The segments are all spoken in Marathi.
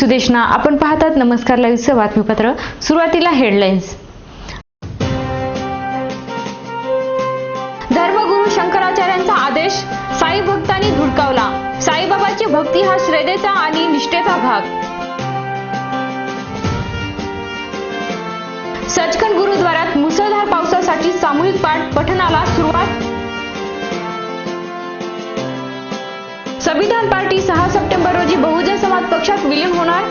सुदेशना आपण पाहतात नमस्कार लाईव्हचं बातमीपत्र. सुरुवातीला हेडलाईन्स. धर्मगुरु शंकराचार्यांचा आदेश साई भक्तांनी धुडकावला. साईबाबाची भक्ती हा श्रद्धेचा आणि निष्ठेचा भाग. सचखंड गुरुद्वारात मुसळधार पावसासाठी सामूहिक पाठ पठणाला सुरुवात संविधान पार्टी सहा सप्टेंबर रोजी बहुजन समाज पक्षात विलीन होणार.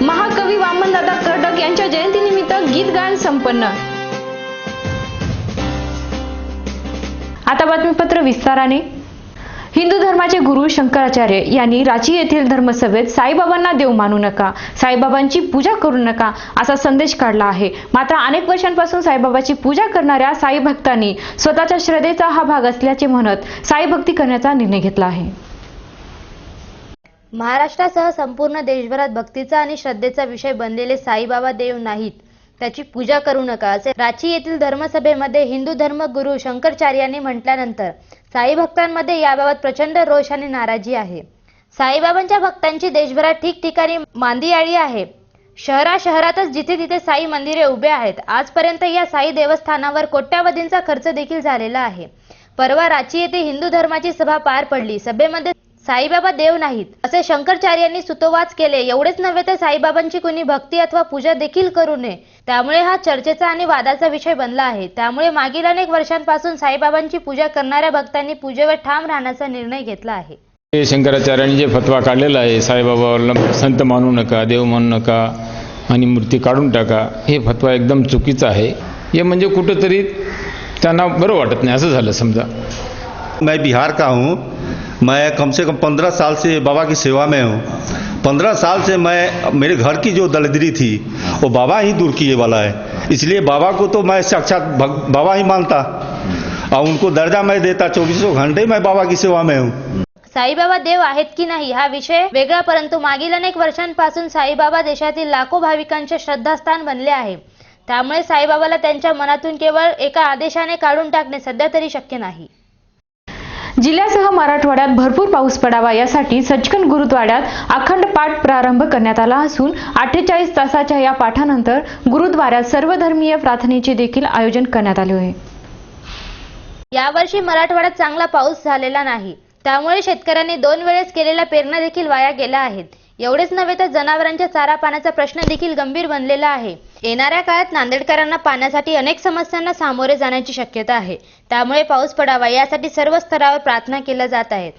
महाकवी वामनदादा कर्डक यांच्या जयंतीनिमित्त गीत गायन संपन्न. आता बातमीपत्र विस्ताराने. हिंदू धर्माचे गुरु शंकराचार्य यांनी रांची येथील धर्मसभेत साईबाबांना देव मानू नका साईबाबांची पूजा करू नका असा संदेश काढला आहे. मात्र अनेक वर्षांपासून साईबाबाची पूजा करणाऱ्या साई भक्तांनी स्वतःच्या श्रद्धेचा हा भाग असल्याचे म्हणत साई भक्ती करण्याचा निर्णय घेतला आहे. महाराष्ट्रासह संपूर्ण देशभरात भक्तीचा आणि श्रद्धेचा विषय बनलेले साईबाबा देव नाहीत. त्याची पूजा करू नका असे रांची येथील धर्मसभेमध्ये हिंदू धर्मगुरू शंकरचार्यांनी म्हटल्यानंतर साई भक्तांमध्ये याबाबत प्रचंड रोष आणि नाराजी आहे. साईबाबांच्या भक्तांची देशभरात ठिकठिकाणी मांदी मांदियाळी आहे. शहरा शहरातच जिथे तिथे साई मंदिरे उभे आहेत. आजपर्यंत या साई देवस्थानावर कोट्यावधींचा खर्च देखील झालेला आहे. परवा रांची येथे हिंदू धर्माची सभा पार पडली. सभेमध्ये साईबाबा देव नाहीत असे शंकराचार्यांनी सुतोवाच केले. एवढेच नव्हे तर साईबाबांची कुणी भक्ती अथवा पूजा देखील करू नये. त्यामुळे हा चर्चेचा आणि वादाचा विषय बनला आहे. त्यामुळे मागील अनेक वर्षांपासून साईबाबांची पूजा करणाऱ्या भक्तांनी पूजेवर ठाम राहण्याचा निर्णय घेतला आहे. हे शंकराचार्यांनी जे फतवा काढलेला आहे साईबाबाला संत मानू नका देव मानू नका आणि मूर्ती काढून टाका हे फतवा एकदम चुकीचा आहे. हे म्हणजे कुठंतरी त्यांना बरं वाटत नाही असं झालं समजा. मैं बिहार का हूँ मैं कम से कम पंद्रह साल से बाबा की सेवा में हूँ। पंद्रह साल से मैं मेरे घर की जो दलिद्री थी वो बाबा ही दूर किए वाला है। इसलिए बाबा को तो मैं साक्षात भग- बाबा ही मानता। और उनको दर्जा मैं देता चौबीसों घंटे मैं बाबा की सेवा में हूँ। साईबाबा देव आहेत की नाही हा विषय वेगळा परंतु मागील अनेक वर्षांपासून साईबाबा देशातील लाखो भाविकांचे श्रद्धास्थान बनले आहे. त्यामुळे साईबाबाला त्यांच्या मनातून केवळ एका आदेशाने काढून टाकणे सध्या तरी शक्य नाही. जिल्ह्यासह मराठवाड्यात भरपूर पाऊस पडावा यासाठी सचखंड गुरुद्वाड्यात अखंड पाठ प्रारंभ करण्यात आला असून अठ्ठेचाळीस तासाच्या या पाठानंतर गुरुद्वाऱ्यात सर्वधर्मीय प्रार्थनेचे देखील आयोजन करण्यात आले आहे. यावर्षी मराठवाड्यात चांगला पाऊस झालेला नाही. त्यामुळे शेतकऱ्यांनी दोन वेळेस केलेल्या पेरण्या देखील वाया गेल्या आहेत. एवढेच नव्हे तर जनावरांच्या चारा पाण्याचा प्रश्न देखील गंभीर बनलेला आहे. येणाऱ्या काळात नांदेडकरांना पाण्यासाठी अनेक समस्यांना सामोरे जाण्याची शक्यता आहे. त्यामुळे पाऊस पडावा यासाठी सर्व स्तरावर प्रार्थना केल्या जात आहेत.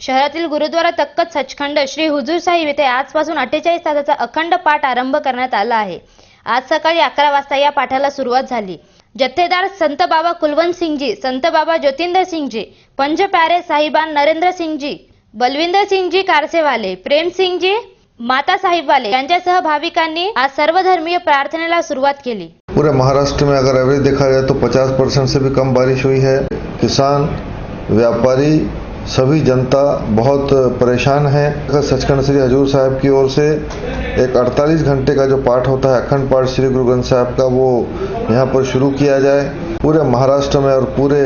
शहरातील गुरुद्वारा तक्कत सचखंड श्री हुजूर साहिब येथे आजपासून अठ्ठेचाळीस तासाचा अखंड पाठ आरंभ करण्यात आला आहे. आज सकाळी अकरा वाजता या पाठाला सुरुवात झाली. जथ्थेदार संत बाबा कुलवंत सिंगजी संत बाबा ज्योतिंदर सिंगजी पंज प्यारे साहिबान नरेंद्र सिंगजी बलविंदर सिंगजी कारसेवाले, प्रेम सिंगजी माता साहिबवाले यांच्यासह भाविकांनी आज सर्वधर्मीय प्रार्थनेला सुरुवात केली. पूरे महाराष्ट्र में अगर एवरेज देखा जाए तो 50 परसेंट से भी कम बारिश हुई है। किसान, व्यापारी, सभी जनता बहुत परेशान है। सचखंड श्री हजूर साहब की ओर से एक 48 घंटे का जो पाठ होता है, अखंड पाठ श्री गुरु ग्रंथ साहब का, वो यहाँ पर शुरू किया जाए। पूरे महाराष्ट्र में और पूरे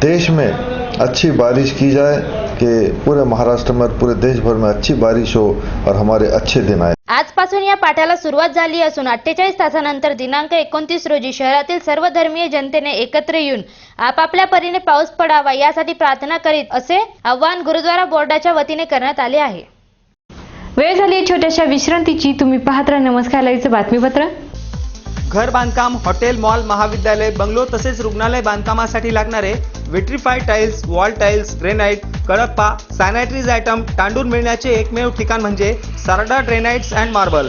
देश में अच्छी बारिश की जाए। कि पूरे महाराष्ट्र में और पूरे देश भर में अच्छी बारिश हो और हमारे अच्छे दिन आए। आजपासून या पाठाला सुरुवात झाली असून अठ्ठेचाळीस तासानंतर दिनांक एकोणतीस रोजी शहरातील सर्व धर्मीय जनतेने एकत्र येऊन आपापल्या परीने पाऊस पडावा यासाठी प्रार्थना करीत असे आवाहन गुरुद्वारा बोर्डाच्या वतीने करण्यात आले आहे. वेळ झाली छोट्याशा विश्रांतीची. तुम्ही पाहत राहा नमस्कार लाईव्हचं बातमीपत्र. घर बांधकाम हॉटेल मॉल महाविद्यालय बंगलो तसेच रुग्णालय बांधकामासाठी लागणारे vitrified tiles wall tiles granite Kadappa sanitaries item तांडून मिळण्याचे एकमेव ठिकाण म्हणजे सारडा ड्रेनाईट्स अँड मार्बल.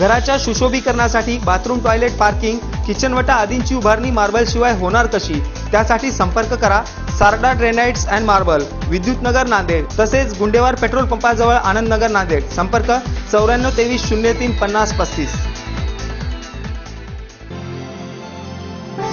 घराच्या सुशोभीकरणासाठी बाथरूम टॉयलेट पार्किंग किचनवटा आदींची उभारणी मार्बलशिवाय होणार कशी? त्यासाठी संपर्क करा Sarda granites and marble. Vidyutnagar Nanded तसेच गुंडेवार पेट्रोल पंपाजवळ आनंदनगर नांदेड. संपर्क चौऱ्याण्णव तेवीस शून्य तीन पन्नास पस्तीस.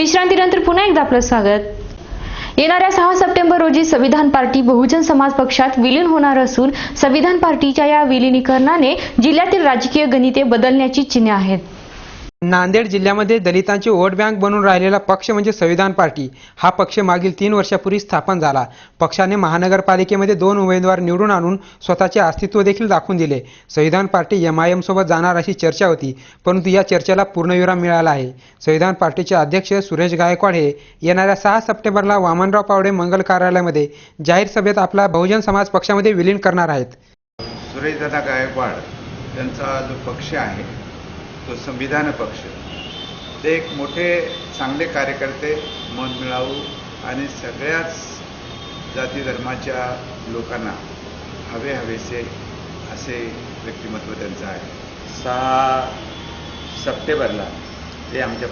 विश्रांतीनंतर पुन्हा एकदा आपलं स्वागत. येणाऱ्या सहा सप्टेंबर रोजी संविधान पार्टी बहुजन समाज पक्षात विलीन होणार असून संविधान पार्टीच्या या विलीनीकरणाने जिल्ह्यातील राजकीय गणिते बदलण्याची चिन्हे आहेत. नांदेड जिल्ह्यामध्ये दलितांची वोट बँक बनून राहिलेला पक्ष म्हणजे संविधान पार्टी. हा पक्ष मागील तीन वर्षापूर्वी स्थापन झाला. पक्षाने महानगरपालिकेमध्ये दोन उमेदवार निवडून आणून स्वतःचे अस्तित्व देखील दाखवून दिले. संविधान पार्टी एम आय एमसोबत जाणार अशी चर्चा होती परंतु या चर्चेला पूर्णविराम मिळाला आहे. संविधान पार्टीचे अध्यक्ष सुरेश गायकवाड हे येणाऱ्या सहा सप्टेंबरला वामनराव पावडे मंगल कार्यालयामध्ये जाहीर सभेत आपला बहुजन समाज पक्षामध्ये विलीन करणार आहेत. सुरेशदादा गायकवाड त्यांचा जो पक्ष आहे तो संविधान पक्ष. ते एक मोठे चांगले कार्यकर्ते मन मिळावू आणि सगळ्याच जाती धर्माच्या लोकांना हवे हवेसे असे व्यक्तिमत्व त्यांचं आहे. सहा सप्टेंबरला ते आमच्या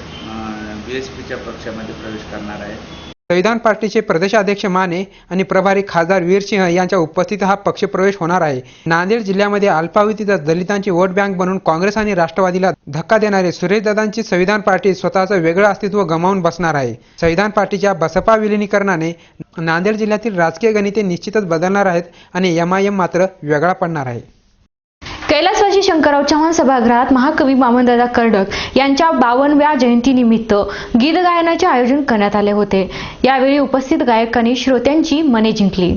बी एस पीच्या पक्षामध्ये प्रवेश करणार आहे संविधान पार्टीचे प्रदेशाध्यक्ष माने आणि प्रभारी खासदार वीरसिंह यांच्या उपस्थितीत हा पक्षप्रवेश होणार आहे. नांदेड जिल्ह्यामध्ये अल्पावधीतच दलितांची वोट बँक बनून काँग्रेस आणि राष्ट्रवादीला धक्का देणारे सुरेशदादांची संविधान पार्टी स्वतःचं वेगळं अस्तित्व गमावून बसणार आहे. संविधान पार्टीच्या बसपा विलिनीकरणाने नांदेड जिल्ह्यातील राजकीय गणिते निश्चितच बदलणार आहेत आणि एम आय एम मात्र वेगळा पडणार आहे. शंकरराव चव्हाण सभागृहात महाकवी वामनदादा कर्डक यांच्या बावनव्या जयंतीनिमित्त गीत गायनाचे आयोजन करण्यात आले होते. यावेळी उपस्थित गायकांनी श्रोत्यांची मने जिंकली.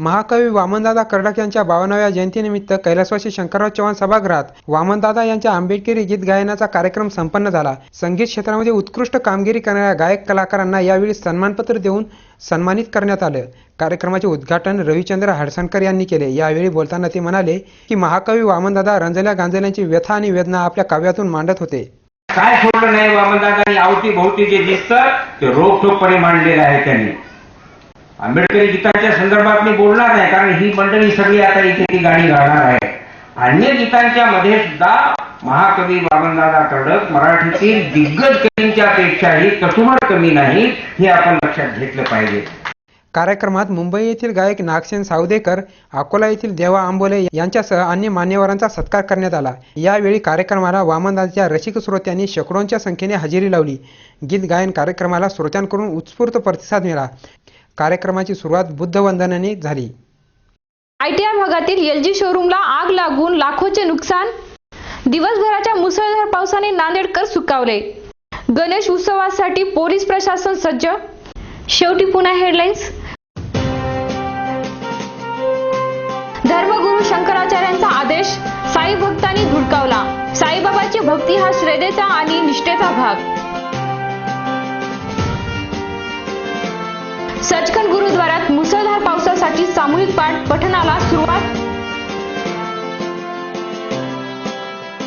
महाकवी वामनदादा कर्डक यांच्या बावनाव्या जयंतीनिमित्त कैलासवासी शंकरराव चव्हाण सभागृहात वामनदादा यांच्या आंबेडकरी गीत गायनाचा कार्यक्रम संपन्न झाला. संगीत क्षेत्रामध्ये उत्कृष्ट कामगिरी करणाऱ्या गायक कलाकारांना यावेळी सन्मानपत्र देऊन सन्मानित करण्यात आलं. कार्यक्रमाचे उद्घाटन रविचंद्र हडसणकर यांनी केले. यावेळी बोलताना ते म्हणाले की महाकवी वामनदादा रंजल्या गांजल्यांची व्यथा आणि वेदना आपल्या काव्यातून मांडत होते. काय सोडलं नाही वामनदादांनी आवती भोवती जे दिसतं ते रोखोकपणे मांडलेलं आहे त्यांनी. आंबेडकरी गीतांच्या संदर्भात मी बोलणार नाही कारण ही मंडळी सगळी आता इथे ती गाणी गाणार आहे. अन्य गीतांच्या मध्ये सुद्धा महाकवी बाबनदादा कडक मराठीतील दिग्गज कवींच्या पेक्षाही कसुमर कमी नाही हे आपण लक्षात घेतलं पाहिजे. कार्यक्रमात मुंबई येथील गायक नागसेन सावदेकर अकोला येथील देवा आंबोले यांच्यासह अन्य मान्यवरांचा सत्कार करण्यात आला. यावेळी कार्यक्रमाला वामनदासच्या रसिक श्रोत्यांनी शेकडोंच्या संख्येने हजेरी लावली. गीत गायन कार्यक्रमाला श्रोत्यांकडून उत्स्फूर्त प्रतिसाद मिळाला. कार्यक्रमाची सुरुवात बुद्धवंदनाने झाली. आयटीआय भागातील एलजी शोरूमला आग लागून लाखोचे नुकसान? दिवसभराच्या मुसळधार पावसाने नांदेडकर सुकावले. गणेश उत्सवासाठी पोलीस प्रशासन सज्ज? शेवटी पुन्हा हेडलाईन्स धर्मगुरु शंकराचार्यांचा आदेश साई भक्तांनी धुडकावला. साईबाबाची भक्ती हा श्रद्धेचा आणि निष्ठेचा भाग. सचखंड गुरुद्वारात मुसळधार पावसासाठी सामूहिक पाठ पठणाला सुरुवात.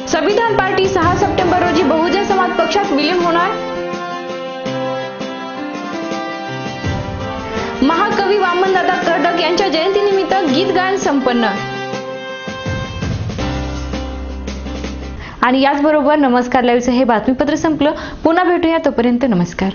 संविधान पार्टी सहा सप्टेंबर रोजी बहुजन समाज पक्षात विलीन होणार. महाकवी वामनदादा कर्डक यांच्या जयंतीनिमित्त गीत गायन संपन्न. आणि याचबरोबर नमस्कार लाईव्हचं हे बातमीपत्र संपलं. पुन्हा भेटूया तोपर्यंत नमस्कार.